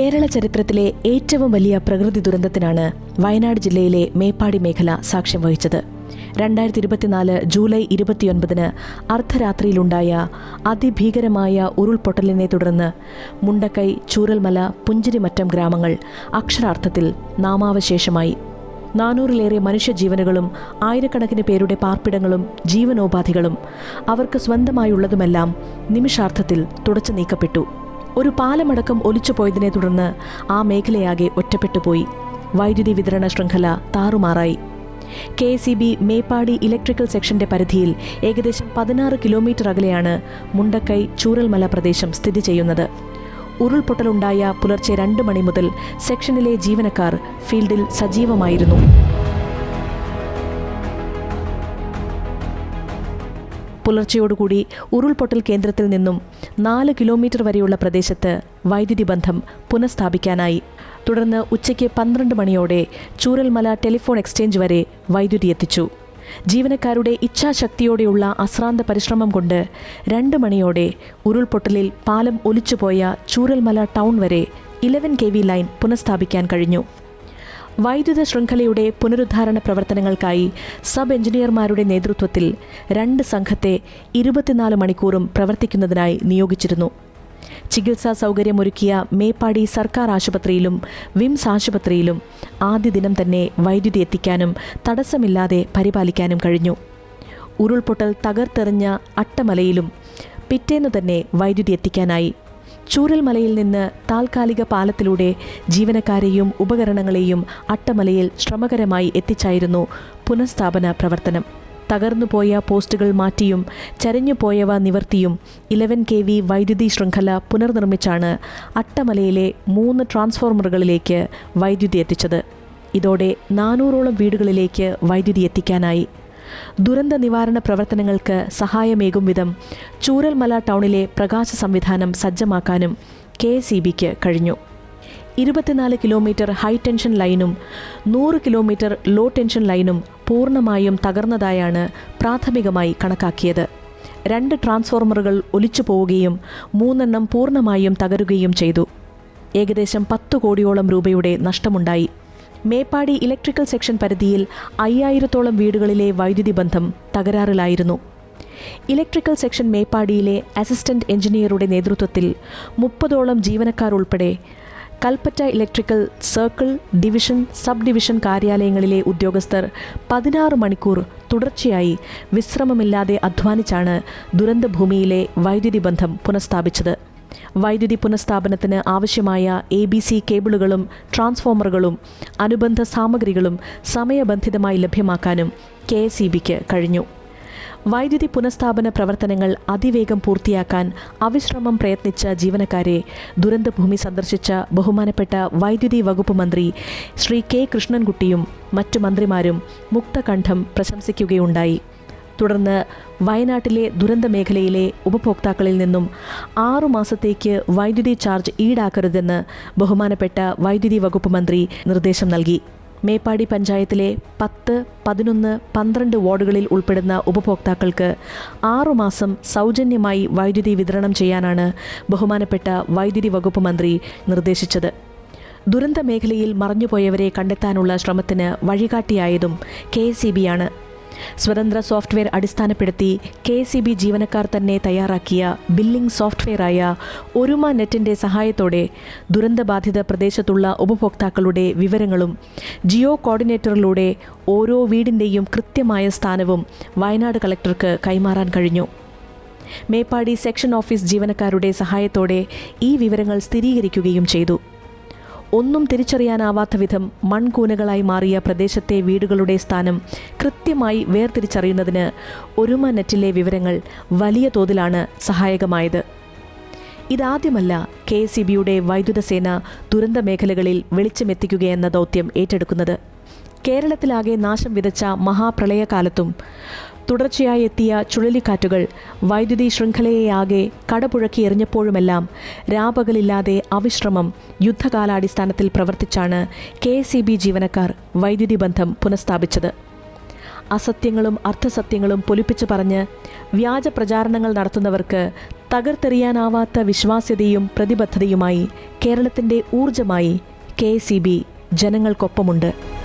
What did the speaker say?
കേരള ചരിത്രത്തിലെ ഏറ്റവും വലിയ പ്രകൃതി ദുരന്തത്തിനാണ് വയനാട് ജില്ലയിലെ മേപ്പാടി മേഖല സാക്ഷ്യം വഹിച്ചത്. രണ്ടായിരത്തി ഇരുപത്തിനാല് ജൂലൈ ഇരുപത്തിയൊൻപതിന് അർദ്ധരാത്രിയിലുണ്ടായ അതിഭീകരമായ ഉരുൾപൊട്ടലിനെ തുടർന്ന് മുണ്ടക്കൈ ചൂരൽമല പുഞ്ചിരിമറ്റം ഗ്രാമങ്ങൾ അക്ഷരാർത്ഥത്തിൽ നാമാവശേഷമായി. നാനൂറിലേറെ മനുഷ്യജീവനുകളും ആയിരക്കണക്കിന് പേരുടെ പാർപ്പിടങ്ങളും ജീവനോപാധികളും അവർക്ക് സ്വന്തമായുള്ളതുമെല്ലാം നിമിഷാർത്ഥത്തിൽ തുടച്ചു നീക്കപ്പെട്ടു. ഒരു പാലമടക്കം ഒലിച്ചുപോയതിനെ തുടർന്ന് ആ മേഖലയാകെ ഒറ്റപ്പെട്ടുപോയി. വൈദ്യുതി വിതരണ ശൃംഖല താറുമാറായി. K C B Meppadi electrical സെക്ഷന്റെ പരിധിയിൽ ഏകദേശം പതിനാറ് കിലോമീറ്റർ അകലെയാണ് മുണ്ടക്കൈ ചൂരൽമല പ്രദേശം സ്ഥിതി ചെയ്യുന്നത്. ഉരുൾപൊട്ടലുണ്ടായ പുലർച്ചെ രണ്ട് മണി മുതൽ സെക്ഷനിലെ ജീവനക്കാർ ഫീൽഡിൽ സജീവമായിരുന്നു. പുലർച്ചയോടുകൂടി ഉരുൾപൊട്ടൽ കേന്ദ്രത്തിൽ നിന്നും നാല് കിലോമീറ്റർ വരെയുള്ള പ്രദേശത്ത് വൈദ്യുതി ബന്ധം പുനഃസ്ഥാപിക്കാനായി. തുടർന്ന് ഉച്ചയ്ക്ക് പന്ത്രണ്ട് മണിയോടെ ചൂരൽമല ടെലിഫോൺ എക്സ്ചേഞ്ച് വരെ വൈദ്യുതി എത്തിച്ചു. ജീവനക്കാരുടെ ഇച്ഛാശക്തിയോടെയുള്ള അശ്രാന്ത പരിശ്രമം കൊണ്ട് രണ്ട് മണിയോടെ ഉരുൾപൊട്ടലിൽ പാലം ഒലിച്ചുപോയ ചൂരൽമല ടൗൺ വരെ ഇലവൻ കെ വി ലൈൻ പുനഃസ്ഥാപിക്കാൻ കഴിഞ്ഞു. വൈദ്യുത ശൃംഖലയുടെ പുനരുദ്ധാരണ പ്രവർത്തനങ്ങൾക്കായി സബ് എഞ്ചിനീയർമാരുടെ നേതൃത്വത്തിൽ രണ്ട് സംഘത്തെ ഇരുപത്തിനാല് മണിക്കൂറും പ്രവർത്തിക്കുന്നതിനായി നിയോഗിച്ചിരുന്നു. ചികിത്സാ സൗകര്യമൊരുക്കിയ മേപ്പാടി സർക്കാർ ആശുപത്രിയിലും വിംസ് ആശുപത്രിയിലും ആദ്യ ദിനം തന്നെ വൈദ്യുതി എത്തിക്കാനും തടസ്സമില്ലാതെ പരിപാലിക്കാനും കഴിഞ്ഞു. ഉരുൾപൊട്ടൽ തകർത്തെറിഞ്ഞ അട്ടമലയിലും പിറ്റേന്ന് തന്നെ വൈദ്യുതി എത്തിക്കാനായി ചൂരൽമലയിൽ നിന്ന് താൽക്കാലിക പാലത്തിലൂടെ ജീവനക്കാരെയും ഉപകരണങ്ങളെയും അട്ടമലയിൽ ശ്രമകരമായി എത്തിച്ചായിരുന്നു പുനഃസ്ഥാപന പ്രവർത്തനം. തകർന്നുപോയ പോസ്റ്റുകൾ മാറ്റിയും ചരിഞ്ഞുപോയവ നിവർത്തിയും ഇലവൻ കെ വി വൈദ്യുതി ശൃംഖല പുനർനിർമ്മിച്ചാണ് അട്ടമലയിലെ മൂന്ന് ട്രാൻസ്ഫോർമറുകളിലേക്ക് വൈദ്യുതി എത്തിച്ചത്. ഇതോടെ നാനൂറോളം വീടുകളിലേക്ക് വൈദ്യുതി എത്തിക്കാനായി. ദുരന്ത നിവാരണ പ്രവർത്തനങ്ങൾക്ക് സഹായമേകും വിധം ചൂരൽമല ടൗണിലെ പ്രകാശ സംവിധാനം സജ്ജമാക്കാനും കെ എസ് ഇ ബിക്ക് കഴിഞ്ഞു. ഇരുപത്തിനാല് കിലോമീറ്റർ ഹൈ ടെൻഷൻ ലൈനും നൂറ് കിലോമീറ്റർ ലോ ടെൻഷൻ ലൈനും പൂർണമായും തകർന്നതായാണ് പ്രാഥമികമായി കണക്കാക്കിയത്. രണ്ട് ട്രാൻസ്ഫോർമറുകൾ ഒലിച്ചു പോവുകയും മൂന്നെണ്ണം പൂർണമായും തകരുകയും ചെയ്തു. ഏകദേശം പത്ത് കോടിയോളം രൂപയുടെ നഷ്ടമുണ്ടായി. മേപ്പാടി ഇലക്ട്രിക്കൽ സെക്ഷൻ പരിധിയിൽ അയ്യായിരത്തോളം വീടുകളിലെ വൈദ്യുതി ബന്ധം തകരാറിലായിരുന്നു. ഇലക്ട്രിക്കൽ സെക്ഷൻ മേപ്പാടിയിലെ അസിസ്റ്റന്റ് എഞ്ചിനീയറുടെ നേതൃത്വത്തിൽ മുപ്പതോളം ജീവനക്കാർ ഉൾപ്പെടെ Kalpetta electrical circle division sub division കാര്യാലയങ്ങളിലെ ഉദ്യോഗസ്ഥർ പതിനാറ് മണിക്കൂർ തുടർച്ചയായി വിശ്രമമില്ലാതെ അധ്വാനിച്ചാണ് ദുരന്തഭൂമിയിലെ വൈദ്യുതി ബന്ധം പുനഃസ്ഥാപിച്ചത്. വൈദ്യുതി പുനഃസ്ഥാപനത്തിന് ആവശ്യമായ എ ബി സി കേബിളുകളും ട്രാൻസ്ഫോമറുകളും അനുബന്ധ സാമഗ്രികളും സമയബന്ധിതമായി ലഭ്യമാക്കാനും കെ എസ് ഇ ബിക്ക് കഴിഞ്ഞു. വൈദ്യുതി പുനഃസ്ഥാപന പ്രവർത്തനങ്ങൾ അതിവേഗം പൂർത്തിയാക്കാൻ അവിശ്രമം പ്രയത്നിച്ച ജീവനക്കാരെ ദുരന്തഭൂമി സന്ദർശിച്ച ബഹുമാനപ്പെട്ട വൈദ്യുതി വകുപ്പ് മന്ത്രി ശ്രീ കെ കൃഷ്ണൻകുട്ടിയും മറ്റു മന്ത്രിമാരും മുക്തകണ്ഠം പ്രശംസിക്കുകയുണ്ടായി. തുടർന്ന് വയനാട്ടിലെ ദുരന്ത മേഖലയിലെ ഉപഭോക്താക്കളിൽ നിന്നും ആറു മാസത്തേക്ക് വൈദ്യുതി ചാർജ് ഈടാക്കരുതെന്ന് ബഹുമാനപ്പെട്ട വൈദ്യുതി വകുപ്പ് മന്ത്രി നിർദ്ദേശം നൽകി. മേപ്പാടി പഞ്ചായത്തിലെ പത്ത് പതിനൊന്ന് പന്ത്രണ്ട് വാർഡുകളിൽ ഉൾപ്പെടുന്ന ഉപഭോക്താക്കൾക്ക് ആറുമാസം സൗജന്യമായി വൈദ്യുതി വിതരണം ചെയ്യാനാണ് ബഹുമാനപ്പെട്ട വൈദ്യുതി വകുപ്പ് മന്ത്രി നിർദ്ദേശിച്ചത്. ദുരന്ത മേഖലയിൽ മറഞ്ഞുപോയവരെ കണ്ടെത്താനുള്ള ശ്രമത്തിന് വഴികാട്ടിയായതും കെ എസ് സ്വതന്ത്ര സോഫ്റ്റ്വെയർ അടിസ്ഥാനപ്പെടുത്തി കെ സി ബി ജീവനക്കാർ തന്നെ തയ്യാറാക്കിയ ബില്ലിംഗ് സോഫ്റ്റ്വെയറായ ഒരുമ നെറ്റിന്റെ സഹായത്തോടെ ദുരന്തബാധിത പ്രദേശത്തുള്ള ഉപഭോക്താക്കളുടെ വിവരങ്ങളും ജിയോ കോർഡിനേറ്ററിലൂടെ ഓരോ വീടിന്റെയും കൃത്യമായ സ്ഥാനവും വയനാട് കളക്ടർക്ക് കൈമാറാൻ കഴിഞ്ഞു. മേപ്പാടി സെക്ഷൻ ഓഫീസ് ജീവനക്കാരുടെ സഹായത്തോടെ ഈ വിവരങ്ങൾ സ്ഥിരീകരിക്കുകയും ചെയ്തു. ഒന്നും തിരിച്ചറിയാനാവാത്ത വിധം മൺകൂനകളായി മാറിയ പ്രദേശത്തെ വീടുകളുടെ സ്ഥാനം കൃത്യമായി വേർതിരിച്ചറിയുന്നതിന് ഒരുമ നെറ്റിലെ വിവരങ്ങൾ വലിയ തോതിലാണ് സഹായകമായത്. ഇതാദ്യമല്ല കെ എസ് സി ബിയുടെ വൈദ്യുത സേന ദുരന്ത മേഖലകളിൽ വെളിച്ചമെത്തിക്കുകയെന്ന ദൗത്യം ഏറ്റെടുക്കുന്നത്. കേരളത്തിലാകെ നാശം വിതച്ച മഹാപ്രളയകാലത്തും തുടർച്ചയായി എത്തിയ ചുഴലിക്കാറ്റുകൾ വൈദ്യുതി ശൃംഖലയെയാകെ കടപുഴക്കി എറിഞ്ഞപ്പോഴുമെല്ലാം രാപകലില്ലാതെ അവിശ്രമം യുദ്ധകാലാടിസ്ഥാനത്തിൽ പ്രവർത്തിച്ചാണ് കെ ജീവനക്കാർ വൈദ്യുതി ബന്ധം പുനഃസ്ഥാപിച്ചത്. അസത്യങ്ങളും അർത്ഥസത്യങ്ങളും പൊലിപ്പിച്ചു പറഞ്ഞ് വ്യാജ പ്രചാരണങ്ങൾ നടത്തുന്നവർക്ക് തകർത്തെറിയാനാവാത്ത വിശ്വാസ്യതയും പ്രതിബദ്ധതയുമായി കേരളത്തിന്റെ ഊർജമായി കെ ജനങ്ങൾക്കൊപ്പമുണ്ട്.